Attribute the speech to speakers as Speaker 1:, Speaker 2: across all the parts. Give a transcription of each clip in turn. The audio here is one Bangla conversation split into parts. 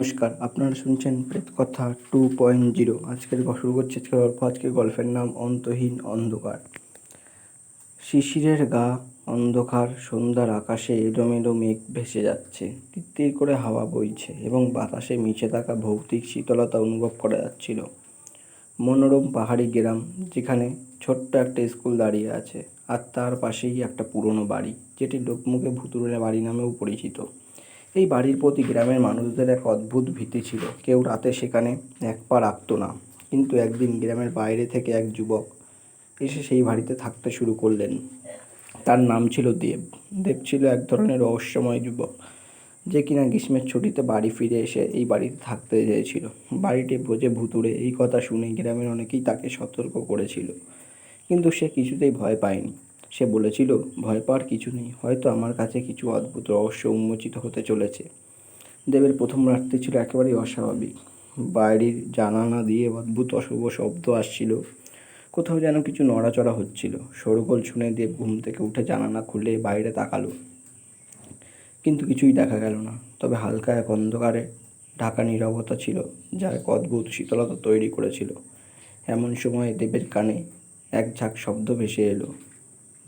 Speaker 1: নমস্কার, আপনারা শুনছেন প্রেত কথা টু পয়েন্ট জিরো আজকের শুরু করছে আজকের গল্প। আজকের গল্পের নাম অন্তহীন অন্ধকার। শিশিরের গা অন্ধকার, সন্ধ্যার আকাশে এলোমেলো মেঘ ভেসে যাচ্ছে। তিত্তির করে হাওয়া বইছে এবং বাতাসে মিশে থাকা ভৌতিক শীতলতা অনুভব করা যাচ্ছিল। মনোরম পাহাড়ি গ্রাম, যেখানে ছোট্ট একটা স্কুল দাঁড়িয়ে আছে আর তার পাশেই একটা পুরনো বাড়ি, যেটি লোকমুখে ভুতুড়ে বাড়ি নামেও পরিচিত। এই বাড়ির প্রতি গ্রামের মানুষদের এক অদ্ভুত ভীতি ছিল। কেউ রাতে সেখানে এক পা রাখতো না। কিন্তু একদিন গ্রামের বাইরে থেকে এক যুবক এসে সেই বাড়িতে থাকতে শুরু করলেন। তার নাম ছিল দেব। দেব ছিল এক ধরনের রহস্যময় যুবক। যে কিনা গ্রীষ্মের ছুটিতে বাড়ি ফিরে এসে এই বাড়িতে থাকতে চেয়েছিল। বাড়িটি বোঝে ভুতুড়ে এই কথা শুনে গ্রামের অনেকেই তাকে সতর্ক করেছিল। কিন্তু সে কিছুতেই ভয় পায়নি। সে বলেছিল, ভয় পাওয়ার কিছু নেই, হয়তো আমার কাছে কিছু অদ্ভুত রহস্য উন্মোচিত হতে চলেছে। দেবের প্রথম রাত্রি ছিল একেবারেই অস্বাভাবিক। বাইরের জানানা দিয়ে অদ্ভুত অশুভ শব্দ আসছিল, কোথাও যেন কিছু নড়াচড়া হচ্ছিল। শোরগোল শুনে দেব ঘুম থেকে উঠে জানানা খুলে বাইরে তাকালো। কিন্তু কিছুই দেখা গেল না, তবে হালকা এক অন্ধকারে ঢাকা নীরবতা ছিল যা এক অদ্ভুত শীতলতা তৈরি করেছিল। এমন সময় দেবের কানে এক ঝাঁক শব্দ ভেসে এলো।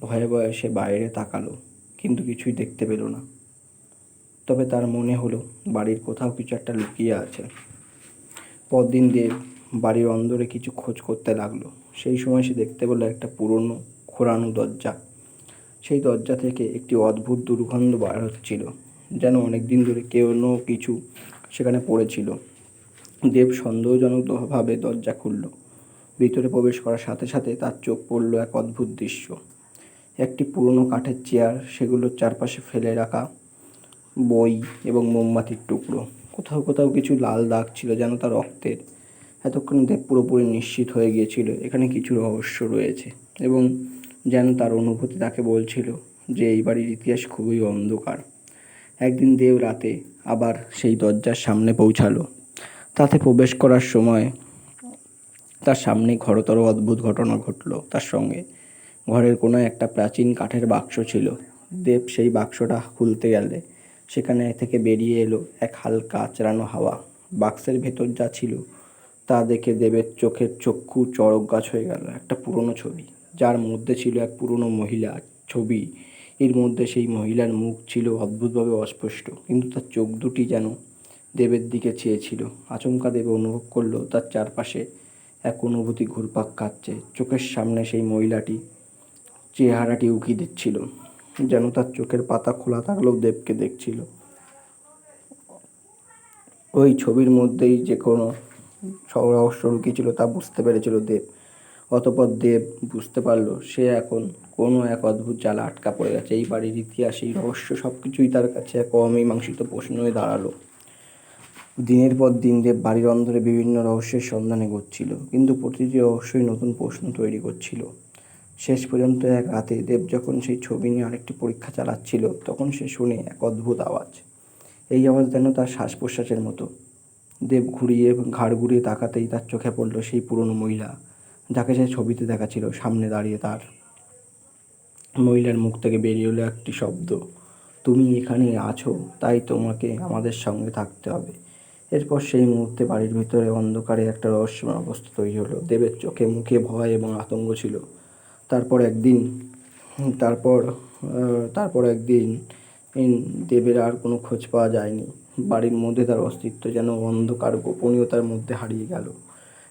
Speaker 1: ভয়ে ভয়ে সে বাইরে তাকালো, কিন্তু কিছুই দেখতে পেল না। তবে তার মনে হলো, বাড়ির কোথাও কিছু একটা লুকিয়ে আছে। পরদিন দেব বাড়ির অন্দরে কিছু খোঁজ করতে লাগল, সেই সময় সে দেখতে পেল একটা পুরনো, খোঁড়ানো দরজা। সেই দরজা থেকে একটি অদ্ভুত দুর্গন্ধ বার হচ্ছিল, যেন অনেক দিন ধরে কেউ ন কিছু সেখানে পড়েছিল। দেব সন্দেহজনকভাবে দরজা খুলল। ভিতরে প্রবেশ করার সাথে সাথে তার চোখ পড়ল এক অদ্ভুত দৃশ্য। একটি পুরনো কাঠের চেয়ার সেগুলোর চারপাশে ফেলে রাখা, বই এবং মোমবাতির টুকরো। কোথাও কোথাও কিছু লাল দাগ ছিল যেন তার রক্তের। এতক্ষণ দেব পুরোপুরি নিশ্চিত হয়ে গিয়েছিল, এখানে কিছু রহস্য রয়েছে এবং যেন তার অনুভূতি তাকে বলছিল যে এই বাড়ির ইতিহাস খুবই অন্ধকার। একদিন দেব রাতে আবার সেই দরজার সামনে পৌঁছালো। তাতে প্রবেশ করার সময় তার সামনে ঘরতর অদ্ভুত ঘটনা ঘটলো তার সঙ্গে। ঘরের কোনো একটা প্রাচীন কাঠের বাক্স ছিল। দেব সেই বাক্সটা খুলতে গেলে সেখানে থেকে বেরিয়ে এলো এক হালকা আচড়ানো হাওয়া। বাক্সের ভেতর যা ছিল তা দেখে দেবের চোখের চক্ষু চড়ক গাছ হয়ে গেল, একটা পুরনো ছবি। যার মধ্যে ছিল এক পুরনো মহিলা ছবি। এর মধ্যে সেই মহিলার মুখ ছিল অদ্ভুতভাবে অস্পষ্ট, কিন্তু তার চোখ দুটি যেন দেবের দিকে চেয়েছিল। আচমকা দেব অনুভব করল, তার চারপাশে এক অনুভূতি ঘুরপাক খাচ্ছে। চোখের সামনে সেই মহিলাটি চেহারাটি উকি দিচ্ছিল, যেন তার চোখের পাতা খোলা থাকলেও দেবকে দেখছিল। ওই ছবির মধ্যেই যে কোনো রহস্য লুকিয়েছিল তা বুঝতে পেরেছিল দেব। অতপর দেব বুঝতে পারল, সে এখন কোনো এক অদ্ভুত জালে আটকা পড়ে গেছে। এই বাড়ির ইতিহাস এই রহস্য সব কিছুই তার কাছে এক অমীমাংসিত প্রশ্ন হয়ে দাঁড়াল। দিনের পর দিন দেব বাড়ির অন্দরে বিভিন্ন রহস্যের সন্ধানে ঘুরছিল কিন্তু প্রতিটি রহস্যই নতুন প্রশ্ন তৈরি করছিল। শেষ পর্যন্ত এক রাতে দেব যখন সেই ছবি নিয়ে আরেকটি পরীক্ষা চালাচ্ছিল, তখন সে শুনে এক অদ্ভুত আওয়াজ। এই আওয়াজ যেন তার শ্বাস প্রশ্বাসের মতো। দেব ঘুরিয়ে ঘাড় ঘুরিয়ে তাকাতেই তার চোখে পড়ল সেই পুরনো মহিলা, যাকে সে ছবিতে দেখাছিল সামনে দাঁড়িয়ে তার মহিলার মুখ থেকে বেরিয়ে এলো একটি শব্দ, তুমি এখানে আছো, তাই তোমাকে আমাদের সঙ্গে থাকতে হবে। এরপর সেই মুহূর্তে বাড়ির ভিতরে অন্ধকারে একটা রহস্যময় অবস্থা তৈরি হলো। দেবের চোখে মুখে ভয় এবং আতঙ্ক ছিল। তারপর একদিন, তারপর তারপর একদিন দেবের আর কোনো খোঁজ পাওয়া যায়নি। বাড়ির মধ্যে তার অস্তিত্ব যেন অন্ধকার, গোপনীয়তার মধ্যে হারিয়ে গেল।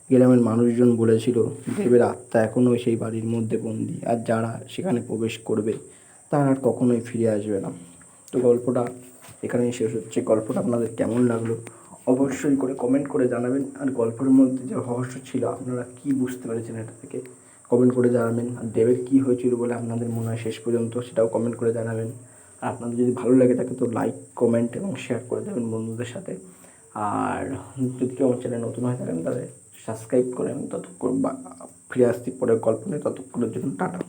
Speaker 1: গ্রামের মানুষজন বলেছিল, দেবের আত্মা এখনও সেই বাড়ির মধ্যে বন্দি, আর যারা সেখানে প্রবেশ করবে, তারা আর কখনোই ফিরে আসবে না। তো গল্পটা এখানেই শেষ হচ্ছে। গল্পটা আপনাদের কেমন লাগল অবশ্যই করে কমেন্ট করে জানাবেন। আর গল্পের মধ্যে যে রহস্য ছিল, আপনারা কি বুঝতে পেরেছেন এটা থেকে? কমেন্ট করে জানাবেন। আর দেবের কী হয়েছিল বলে আপনাদের মনে হয় শেষ পর্যন্ত সেটাও কমেন্ট করে জানাবেন। আর আপনাদের যদি ভালো লাগে থাকে তো লাইক কমেন্ট এবং শেয়ার করে দেবেন বন্ধুদের সাথে। আর যদি কেউ আমার চ্যানেল নতুন হয়ে থাকেন তাহলে সাবস্ক্রাইব করেন ততক্ষণ বা ফিরে আসছি পরের গল্প নিয়ে। ততক্ষণের জন্য টাটা।